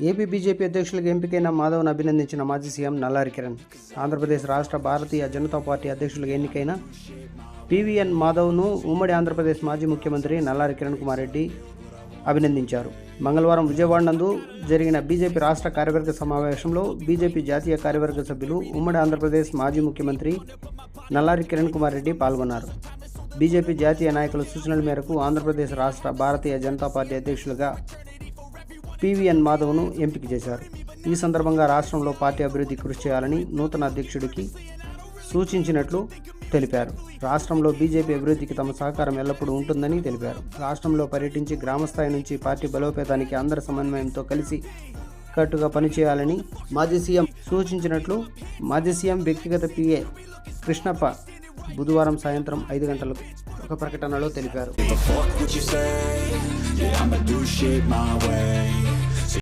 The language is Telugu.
ఏపీ బీజేపీ అధ్యక్షులకు ఎంపికైన మాధవ్ను అభినందించిన మాజీ సీఎం నల్లారి కిరణ్. ఆంధ్రప్రదేశ్ రాష్ట్ర భారతీయ జనతా పార్టీ అధ్యక్షులకు ఎన్నికైన పివిఎన్ మాధవ్ను ఉమ్మడి ఆంధ్రప్రదేశ్ మాజీ ముఖ్యమంత్రి నల్లారి కిరణ్ కుమార్ రెడ్డి అభినందించారు. మంగళవారం విజయవాడ నందు జరిగిన బీజేపీ రాష్ట్ర కార్యవర్గ సమావేశంలో బీజేపీ జాతీయ కార్యవర్గ సభ్యులు ఉమ్మడి ఆంధ్రప్రదేశ్ మాజీ ముఖ్యమంత్రి నల్లారి కిరణ్ కుమార్ రెడ్డి పాల్గొన్నారు. బీజేపీ జాతీయ నాయకుల సూచనల మేరకు ఆంధ్రప్రదేశ్ రాష్ట్ర భారతీయ జనతా పార్టీ అధ్యక్షులుగా పివిఎన్ మాధవ్ను ఎంపిక చేశారు. ఈ సందర్భంగా రాష్ట్రంలో పార్టీ అభివృద్ధి కృషి చేయాలని నూతన అధ్యక్షుడికి సూచించినట్లు తెలిపారు. రాష్ట్రంలో బీజేపీ అభివృద్ధికి తమ సహకారం ఎల్లప్పుడూ ఉంటుందని తెలిపారు. రాష్ట్రంలో పర్యటించి గ్రామస్థాయి నుంచి పార్టీ బలోపేతానికి అందరి సమన్వయంతో కలిసి కట్టుగా పనిచేయాలని మాజీ సీఎం సూచించినట్లు మాజీ సీఎం వ్యక్తిగత పిఏ కృష్ణప్ప బుధవారం సాయంత్రం ఐదు గంటలకు ఒక ప్రకటనలో తెలిపారు.